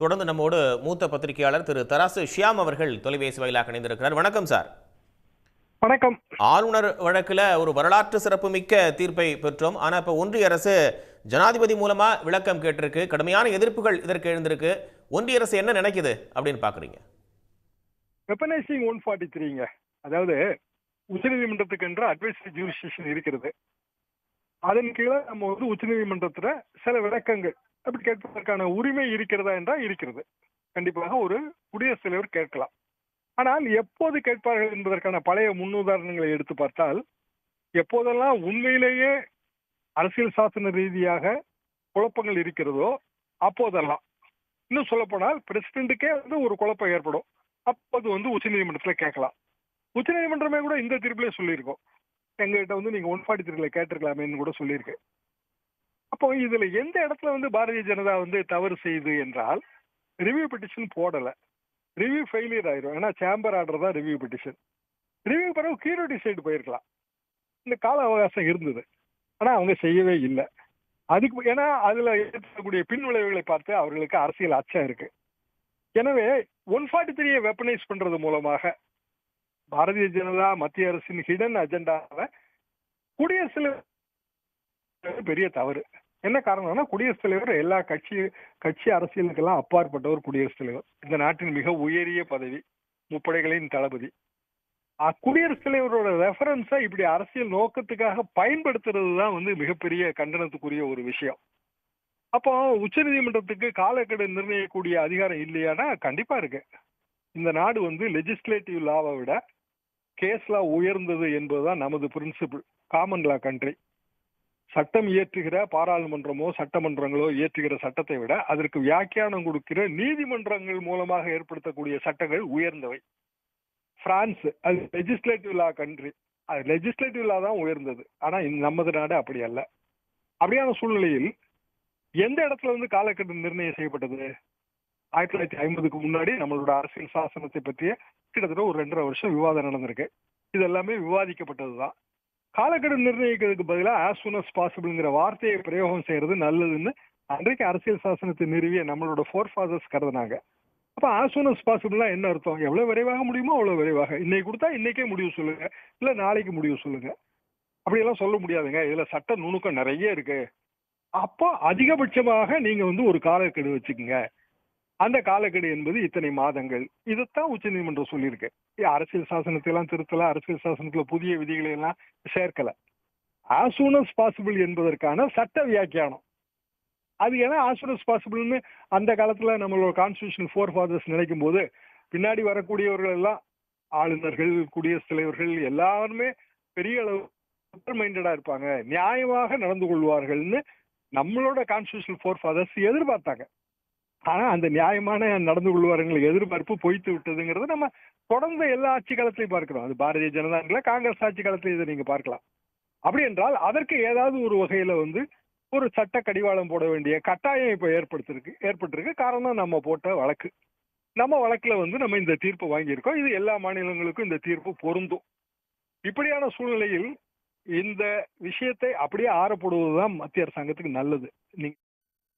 தொடர்ந்து நம்மோடு மூத்த பத்திரிகையாளர் திரு தராசு ஷியாம் அவர்கள் தொலைபேசி வாயிலாக இணைந்திருக்கிறார். வணக்கம் சார். வணக்கம். ஆளுநர் வழக்குல ஒரு வரலாற்று சிறப்புமிக்க தீர்ப்பை பெற்றோம். ஆனா இப்ப ஒன்றிய அரசு ஜனாதிபதி மூலமா விளக்கம் கேட்டிருக்கு. கடுமையான எதிர்ப்புகள் இதற்கு எழுந்திருக்கு. ஒன்றிய அரசு என்ன நினைக்குது அப்படின்னு பாக்குறீங்க? வெப்பனைசிங் ஒன் ஃபார்ட்டி த்ரீங்க. அதாவது உச்சநீதிமன்றத்துக்கு என்ற அட்வைசரி ஜூரிஸ்டிஷன் இருக்கிறது. அதன் கீழே நம்ம வந்து உச்சநீதிமன்றத்துல சில விளக்கங்கள். அப்படி கேட்பதற்கான உரிமை இருக்கிறதா என்றால் இருக்கிறது. கண்டிப்பாக ஒரு குடியரசுத் தலைவர் கேட்கலாம். ஆனால் எப்போது கேட்பார்கள் என்பதற்கான பழைய முன்னுதாரணங்களை எடுத்து பார்த்தால் எப்போதெல்லாம் உண்மையிலேயே அரசியல் சாசன ரீதியாக குழப்பங்கள் இருக்கிறதோ அப்போதெல்லாம். இன்னும் சொல்லப்போனால் பிரசிடென்ட்டுக்கே வந்து ஒரு குழப்பம் ஏற்படும். அப்போது வந்து உச்சநீதிமன்றத்துல கேட்கலாம். உச்சநீதிமன்றமே கூட இந்த தீர்ப்பிலே சொல்லியிருக்கோம். எங்ககிட்ட வந்து நீங்க ஒன் ஃபார்ட்டி த்ரீல கேட்டிருக்கலாமேன்னு கூட சொல்லியிருக்கு. அப்போ இதுல எந்த இடத்துல வந்து பாரதிய ஜனதா வந்து தவறு செய்யுது என்றால் ரிவ்யூ பெட்டிஷன் போடல. ரிவ்யூ ஃபெயிலியர் ஆயிரும். ஏன்னா சேம்பர் ஆர்டர் தான் ரிவ்யூ பெட்டிஷன் ரிவ்யூ பிறகு கீரோடி சைடு போயிருக்கலாம். இந்த கால அவகாசம் இருந்தது. ஆனா அவங்க செய்யவே இல்லை. அதுக்கு ஏன்னா அதுல ஏற்படக்கூடிய பின் விளைவுகளை பார்த்து அவர்களுக்கு அரசியல் அச்சம் இருக்கு. எனவே ஒன் ஃபார்ட்டி த்ரீயை வெப்பனைஸ் பண்றது மூலமாக பாரதிய ஜனதா மத்திய அரசின் ஹிடன் அஜெண்டாவை குடியரசுல பெரிய தவறு. என்ன காரணம்னா குடியரசுத் தலைவர் எல்லா கட்சி கட்சி அரசியலுக்கெல்லாம் அப்பாற்பட்டவர் குடியரசுத் தலைவர். இந்த நாட்டின் மிக உயரிய பதவி முப்படைகளின் தளபதி. குடியரசுத் தலைவரோட ரெஃபரன்ஸை இப்படி அரசியல் நோக்கத்துக்காக பயன்படுத்துறது தான் வந்து மிகப்பெரிய கண்டனத்துக்குரிய ஒரு விஷயம். அப்போ உச்சநீதிமன்றத்துக்கு காலக்கெடு நிர்ணயிக்கக்கூடிய அதிகாரம் இல்லையானா கண்டிப்பா இருக்கு. இந்த நாடு வந்து லெஜிஸ்லேட்டிவ் லாவை விட கேஸ் லா உயர்ந்தது என்பதுதான் நமது பிரின்சிபிள் காமன் லா கண்ட்ரி சட்டம் இயற்றுகிற பாராளுமன்றமோ சட்டமன்றங்களோ இயற்றுகிற சட்டத்தை விட அதற்கு வியாக்கியானம் கொடுக்கிற நீதிமன்றங்கள் மூலமாக ஏற்படுத்தக்கூடிய சட்டங்கள் உயர்ந்தவை. பிரான்ஸ் அது லெஜிஸ்லேட்டிவ் லா கண்ட்ரி அது லெஜிஸ்லேட்டிவ் லா தான் உயர்ந்தது. ஆனா நமது நாடு அப்படி அல்ல. அப்படியான சூழ்நிலையில் எந்த இடத்துல வந்து காலக்கெடு நிர்ணயம் செய்யப்பட்டது? ஆயிரத்தி தொள்ளாயிரத்தி ஐம்பதுக்கு முன்னாடி நம்மளோட அரசியல் சாசனத்தை பற்றிய கிட்டத்தட்ட ஒரு ரெண்டரை வருஷம் விவாதம் நடந்திருக்கு. இது எல்லாமே விவாதிக்கப்பட்டதுதான். காலக்கெடு நிர்ணயிக்கிறதுக்கு பதிலாக ஆஸ் சூன் அஸ் பாசிபிள்ங்கிற வார்த்தையை பிரயோகம் செய்யறது நல்லதுன்னு அன்றைக்கு அரசியல் சாசனத்தை நிறுவிய நம்மளோட ஃபோர் ஃபாதர்ஸ் கருதுனாங்க. அப்போ ஆஸ் சூன் அஸ் பாசிபிள்னா என்ன அர்த்தம்? எவ்வளோ விரைவாக முடியுமோ அவ்வளவு விரைவாக. இன்னைக்கு கொடுத்தா இன்னைக்கே முடிவு சொல்லுங்க. இல்ல நாளைக்கு முடிவு சொல்லுங்க. அப்படியெல்லாம் சொல்ல முடியாதுங்க. இதுல சட்ட நுணுக்கம் நிறைய இருக்கு. அப்போ அதிகபட்சமாக நீங்க வந்து ஒரு காலக்கெடு வச்சுக்கோங்க. அந்த காலக்கெடு என்பது இத்தனை மாதங்கள். இதைத்தான் உச்சநீதிமன்றம் சொல்லியிருக்கு. ஏ, அரசியல் சாசனத்தை எல்லாம் திருத்தல அரசியல் சாசனத்துல புதிய விதிகளை எல்லாம் சேர்க்கல. ஆசூனஸ் பாசிபிள் என்பதற்கான சட்ட வியாக்கியானம். அது ஏன்னா ஆசூனஸ் பாசிபிள்னு அந்த காலத்துல நம்மளோட கான்ஸ்டியூஷன் ஃபோர் ஃபாதர்ஸ் நினைக்கும் போது பின்னாடி வரக்கூடியவர்கள் எல்லாம் ஆளுநர்கள் குடியரசுத் தலைவர்கள் எல்லாருமே பெரிய அளவு மைண்டடா இருப்பாங்க. நியாயமாக நடந்து கொள்வார்கள்னு நம்மளோட கான்ஸ்டியூஷன் ஃபோர் ஃபாதர்ஸ் எதிர்பார்த்தாங்க. ஆனா அந்த நியாயமான நடந்து கொள்வார்கள் எதிர்பார்ப்பு பொய்த்து விட்டதுங்கிறது நம்ம தொடர்ந்து எல்லா ஆட்சி காலத்திலையும் பார்க்கிறோம். அது பாரதிய ஜனதாங்கள காங்கிரஸ் ஆட்சி காலத்திலும் இதை நீங்க பார்க்கலாம். அப்படி என்றால் அதற்கு ஏதாவது ஒரு வகையில வந்து ஒரு சட்ட கடிவாளம் போட வேண்டிய கட்டாயம் இப்ப ஏற்படுத்திருக்கு ஏற்பட்டிருக்கு. காரணம் நம்ம போட்ட வழக்கு. நம்ம வழக்குல வந்து நம்ம இந்த தீர்ப்பு வாங்கியிருக்கோம். இது எல்லா மாநிலங்களுக்கும் இந்த தீர்ப்பு பொருந்தும். இப்படியான சூழ்நிலையில் இந்த விஷயத்தை அப்படியே ஆறப்படுவதுதான் மத்திய அரசாங்கத்துக்கு நல்லது. நீங்க